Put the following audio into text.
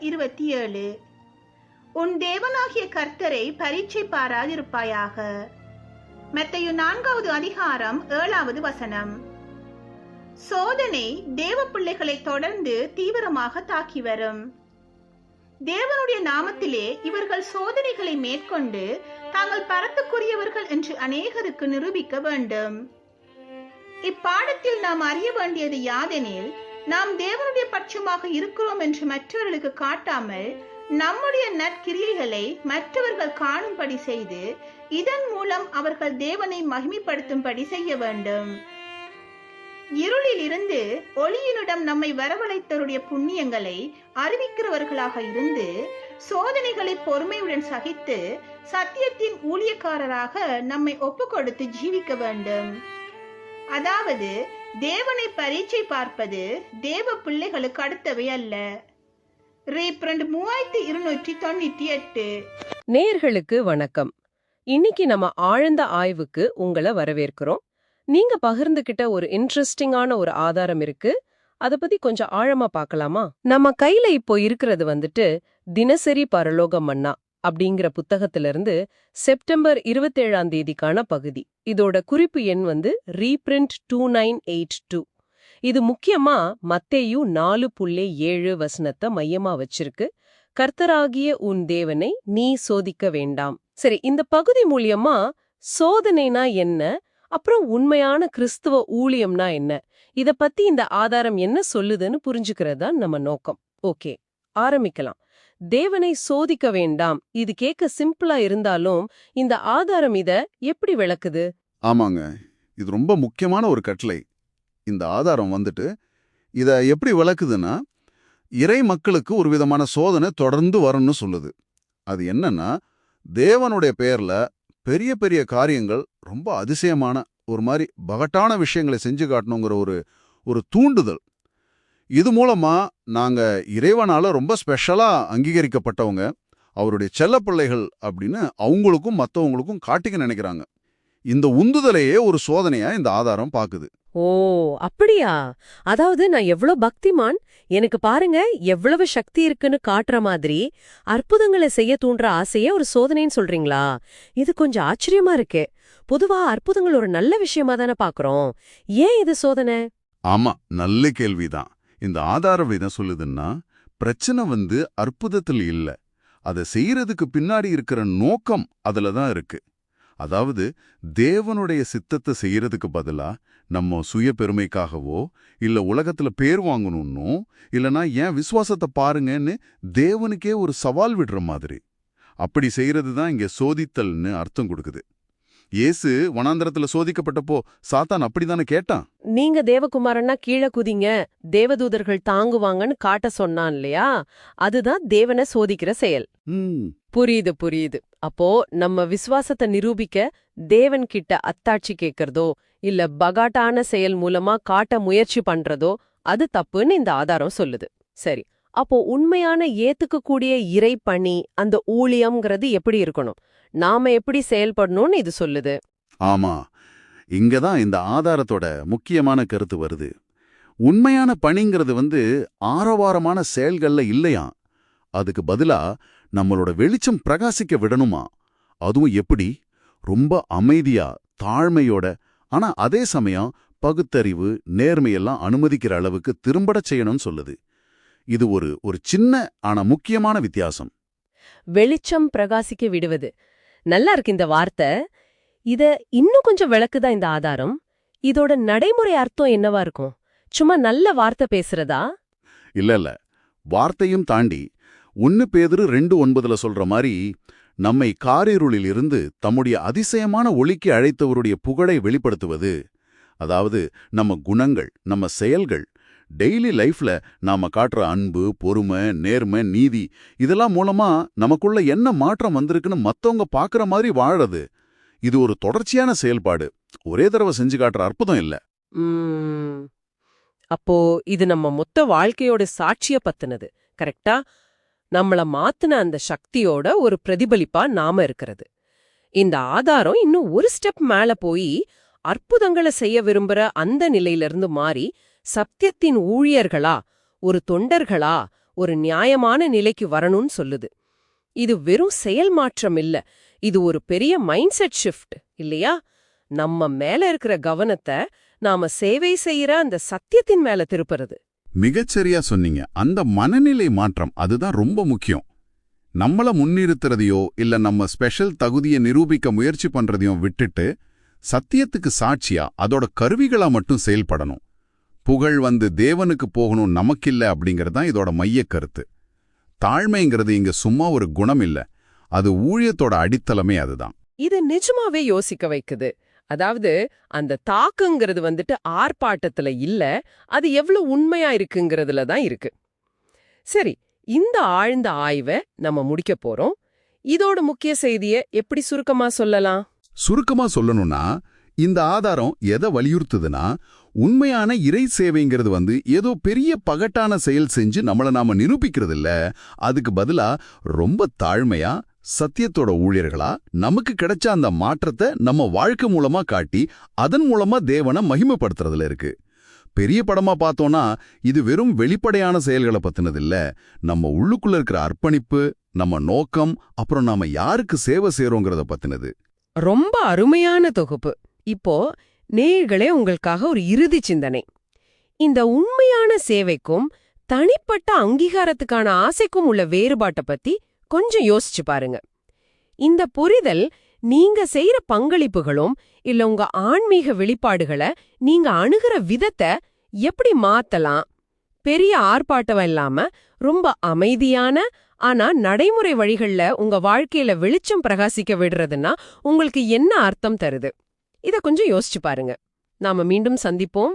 இருபத்தி ஏழு. உன் தேவனாகிய கர்த்தரை பரீட்சை பாராதிருப்பாயாக. மெத்தையு நான்காவது அதிகாரம் ஏழாவது வசனம். சோதனை தேவ பிள்ளைகளை தொடர்ந்து தீவிரமாக தாக்கி வரும். தேவனுடைய நாமத்திலே இவர்கள் சோதனைகளை மேற்கொண்டு தாங்கள் பரத்துக்குரியவர்கள் என்று அநேகருக்கு நிரூபிக்க வேண்டும். இப்பாடத்தில் நாம் அறிய வேண்டியது யாதெனில் நாம் தேவனுடைய பட்சமாக இருக்கிறோம் என்று மற்றவர்களுக்கு காட்டாமல் நம்முடைய நற்கிரியைகளை மற்றவர்கள் காணும்படி செய்து இதன் மூலம் அவர்கள் தேவனை மகிமைப்படுத்தும்படி செய்ய வேண்டும். இருளில் இருந்து ஒளியினிடம் நம்மை வரவழைத்தருடைய புண்ணியங்களை அறிவிக்கிறவர்களாக இருந்து சோதனைகளை பொறுமையுடன் சகித்து சத்தியத்தின் ஊழியக்காரராக நம்மை ஒப்புக்கொடுத்து ஜீவிக்க வேண்டும். அதாவது தேவனை பரீட்சை பார்ப்பது தேவ பிள்ளைகளுக்கு அடுத்தவை அல்ல. ரீப்ரண்ட் மூவாயிரத்தி இருநூற்றி தொண்ணூத்தி எட்டு. நேர்களுக்கு வணக்கம். இன்னைக்கு நம்ம ஆழ்ந்த ஆய்வுக்கு உங்களை வரவேற்கிறோம். நீங்க பகிர்ந்துகிட்ட ஒரு இன்ட்ரெஸ்டிங்கான ஒரு ஆதாரம் இருக்கு. அத பத்தி கொஞ்சம் ஆழமா பார்க்கலாமா? நம்ம கையில இப்போ இருக்கிறது வந்துட்டு தினசரி பரலோக மன்னா. அப்படிங்கிற புத்தகத்திலிருந்து செப்டம்பர் இருபத்தேழாம் தேதிக்கான பகுதி. இதோட குறிப்பு எண் வந்து reprint two nine eight two இது முக்கியமா மத்தேயு நாலு புள்ளி ஏழு வசனத்தை மையமா வச்சிருக்கு. கர்த்தராகிய உன் தேவனை நீ சோதிக்க வேண்டாம். சரி இந்த பகுதி மூலியமா சோதனைனா என்ன? அப்புறம் உண்மையான கிறிஸ்துவ ஊழியம்னா என்ன? இத பத்தி இந்த ஆதாரம் என்ன சொல்லுதுன்னு புரிஞ்சுக்கிறது தான் நம்ம நோக்கம். ஓகே ஆரம்பிக்கலாம். தேவனை சோதிக்க வேண்டாம். இது கேட்க சிம்பிளா இருந்தாலும் இந்த ஆதாரம் இத எப்படி விளக்குது? ஆமாங்க. இது ரொம்ப முக்கியமான ஒரு கட்டளை. இந்த ஆதாரம் வந்துட்டு இத எப்படி விளக்குதுன்னா இறை மக்களுக்கு ஒரு விதமான சோதனை தொடர்ந்து வரும்னு சொல்லுது. அது என்னன்னா தேவனுடைய பேர்ல பெரிய பெரிய காரியங்கள் ரொம்ப அதிசயமான ஒரு மாதிரி பகட்டான விஷயங்களை செஞ்சு காட்டணுங்கிற ஒரு ஒரு தூண்டுதல். இது மூலமா நாங்க இறைவனால ரொம்ப ஸ்பெஷலா அங்கீகரிக்கப்பட்டவங்க. அவருடைய செல்லப்பிள்ளைகள் அப்படின்னு அவங்களுக்கும் மற்றவங்களுக்கும் காட்டிக்க நினைக்கிறாங்க. இந்த உந்துதலையே ஒரு சோதனையா இந்த ஆதாரம் பாக்குது. ஓ அப்படியா? அதாவது நான் எவ்ளோ பக்திமான்? எனக்கு பாருங்க எவ்வளவு சக்தி இருக்குன்னு காட்டுற மாதிரி அற்புதங்களை செய்ய தூண்டுற ஆசையே ஒரு சோதனைன்னு சொல்றீங்களா? இது கொஞ்சம் ஆச்சரியமா இருக்கே. பொதுவா அற்புதங்கள் ஒரு நல்ல விஷயமா தானே பாக்குறோம். ஏன் இது சோதனை? ஆமா நல்ல கேள்விதான். இந்த ஆதாரம் என்ன சொல்லுதுன்னா பிரச்சனை வந்து அற்புதத்தில் இல்ல. அதை செய்யறதுக்கு பின்னாடி இருக்கிற நோக்கம் அதுல தான் இருக்கு. அதாவது தேவனுடைய சித்தத்தை செய்யறதுக்கு பதிலா நம்ம சுய பெருமைக்காகவோ இல்ல உலகத்துல பேர் வாங்கணும்னோ இல்லனா ஏன் விசுவாசத்தை பாருங்கன்னு தேவனுக்கே ஒரு சவால் விடுற மாதிரி. அப்படி செய்யறது தான் இங்க சோதித்தல்னு அர்த்தம் கொடுக்குது. இயேசு வனாந்தரத்துல சோதிக்கப்பட்டப்போ சாத்தான் அப்படிதானே கேட்டான்? நீங்க தேவகுமாரன்னா கீழே குதிங்க தேவதூதர்கள் தாங்குவாங்கன்னு காட்ட சொன்னான் இல்லையா? அதுதான் தேவனை சோதிக்கிற செயல். புரியுது புரியுது. அப்போ நம்ம விசுவாசத்தை நிரூபிக்க தேவன் கிட்ட அத்தாட்சி கேட்கறதோ இல்ல பகாட்டான செயல் மூலமா காட்ட முயற்சி பண்றதோ அது தப்புன்னு இந்த ஆதாரம் சொல்லுது. சரி அப்போ உண்மையான ஏத்துக்கக்கூடிய இறை பணி அந்த ஊழியம்ங்கிறது எப்படி இருக்கணும்? நாம எப்படி செயல்படணும்னு இது சொல்லுது. ஆமா. இங்கதான் இந்த ஆதாரத்தோட முக்கியமான கருத்து வருது. உண்மையான பணிங்கிறது வந்து ஆரவாரமான செயல்கள்ல இல்லையா? அதுக்கு பதிலா நம்மளோட வெளிச்சம் பிரகாசிக்க விடணுமா? அதுவும் எப்படி? ரொம்ப அமைதியா தாழ்மையோட ஆனா அதே சமயம் பகுத்தறிவு நேர்மையெல்லாம் அனுமதிக்கிற அளவுக்கு திரும்படச் செய்யணும்னு சொல்லுது. இது ஒரு ஒரு சின்ன ஆனா முக்கியமான வித்தியாசம். வெளிச்சம் பிரகாசிக்க விடுவது. நல்லா இருக்கு இந்த வார்த்தை. இத இன்னும் கொஞ்சம் விளக்குதா இந்த ஆதாரம்? இதோட நடைமுறை அர்த்தம் என்னவா இருக்கும்? சும்மா நல்ல வார்த்தை பேசுறதா? இல்ல இல்ல. வார்த்தையும் தாண்டி ஒன்னு பேதுரு ரெண்டு ஒன்பதுல சொல்ற மாதிரி நம்மை காரிருளில் இருந்து தம்முடைய அதிசயமான ஒளிக்கு அழைத்தவருடைய புகழை வெளிப்படுத்துவது அதாவது நம்ம குணங்கள் நம்ம செயல்கள் டெய்லி லைஃப்ல நாம காட்டுற அன்பு பொறுமை நேர்மை நீதி இதெல்லாம் மூலமா நமக்குள்ள என்ன மாற்றம் வந்திருக்குன்னு மத்தவங்க பாக்குற மாதிரி வாழறது. இது ஒரு தொடர்ச்சியான செயல்பாடு. ஒரே தடவை செஞ்சு காட்டுற அற்புதம் இல்ல. உம் அப்போ இது நம்ம மொத்த வாழ்க்கையோட சாட்சிய பத்தினது. கரெக்டா நம்மள மாத்துன அந்த சக்தியோட ஒரு பிரதிபலிப்பா நாம இருக்கிறது. இந்த ஆதாரம் இன்னும் ஒரு ஸ்டெப் மேல போய் அற்புதங்களை செய்ய விரும்புற அந்த நிலையிலிருந்து மாறி சத்தியத்தின் ஊழியர்களா ஒரு தொண்டர்களா ஒரு நியாயமான நிலைக்கு வரணும்னு சொல்லுது. இது வெறும் செயல் மாற்றம் இல்ல இது ஒரு பெரிய மைண்ட் செட் ஷிஃப்ட் இல்லையா? நம்ம மேல இருக்கிற கவனத்தை நாம சேவை செய்யற அந்த சத்தியத்தின் மேல திருப்புறது. மிகச்சரியா சொன்னீங்க. அந்த மனநிலை மாற்றம் அதுதான் ரொம்ப முக்கியம். நம்மள முன்னிறுத்துறதையோ இல்ல நம்ம ஸ்பெஷல் தகுதியை நிரூபிக்க முயற்சி பண்றதையும் விட்டுட்டு சத்தியத்துக்கு சாட்சியா அதோட கருவிகளா மட்டும் செயல்படணும். புகழ் வந்து தேவனுக்கு போகணும் நமக்கில்ல அப்படிங்கறதுதான் இதோட மையக் கருத்து. தாழ்மைங்கிறது இங்க சும்மா ஒரு குணம் இல்ல. அது ஊழியத்தோட அடித்தளமே அதுதான். இது நிஜமாவே யோசிக்க வைக்குது. அதாவது அந்த தாக்குங்கிறது வந்துட்டு ஆர்ப்பாட்டத்துல இல்ல அது எவ்வளவு உண்மையா இருக்குங்கிறதுல தான் இருக்கு. சரி இந்த ஆழ்ந்த ஆய்வை நம்ம முடிக்க போறோம். இதோட முக்கிய செய்திய எப்படி சுருக்கமா சொல்லலாம்? சுருக்கமா சொல்லணும்னா இந்த ஆதாரம் எதை வலியுறுத்துதுன்னா உண்மையான இறை சேவைங்கிறது வந்து ஏதோ பெரிய பகட்டான செயல் செஞ்சு நம்மள நாம நிரூபிக்கிறது இல்ல அதுக்கு பதிலா ரொம்ப தாழ்மையா சத்தியத்தோட ஊழியர்களா நமக்கு கிடைச்ச அந்த மாற்றத்தை நம்ம வாழ்க்கை மூலமா காட்டி அதன் மூலமா தேவனை மகிமைப்படுத்துறதுல இருக்கு. பெரிய படமா பார்த்தோம்னா இது வெறும் வெளிப்படையான செயல்களை பத்தினது இல்ல நம்ம உள்ளுக்குள்ள இருக்கிற அர்ப்பணிப்பு நம்ம நோக்கம் அப்புறம் நாம யாருக்கு சேவை செய்றோங்கிறத பத்தினது. ரொம்ப அருமையான தொகுப்பு. இப்போ நேயர்களே உங்களுக்காக ஒரு இறுதி சிந்தனை. இந்த உண்மையான சேவைக்கும் தனிப்பட்ட அங்கீகாரத்துக்கான ஆசைக்கும் உள்ள வேறுபாட்டை பத்தி கொஞ்சம் யோசிச்சு பாருங்க. இந்த புரிதல் நீங்க செய்யற பங்களிப்புகளும் இல்ல உங்க ஆன்மீக வெளிப்பாடுகளை நீங்க அணுகிற விதத்தை எப்படி மாத்தலாம் பெரிய ஆர்ப்பாட்டம் இல்லாம ரொம்ப அமைதியான ஆனா நடைமுறை வழிகள்ல உங்க வாழ்க்கையில வெளிச்சம் பிரகாசிக்க விடுறதுன்னா உங்களுக்கு என்ன அர்த்தம் தருது? இத கொஞ்சம் யோசிச்சு பாருங்க. நாம மீண்டும் சந்திப்போம்.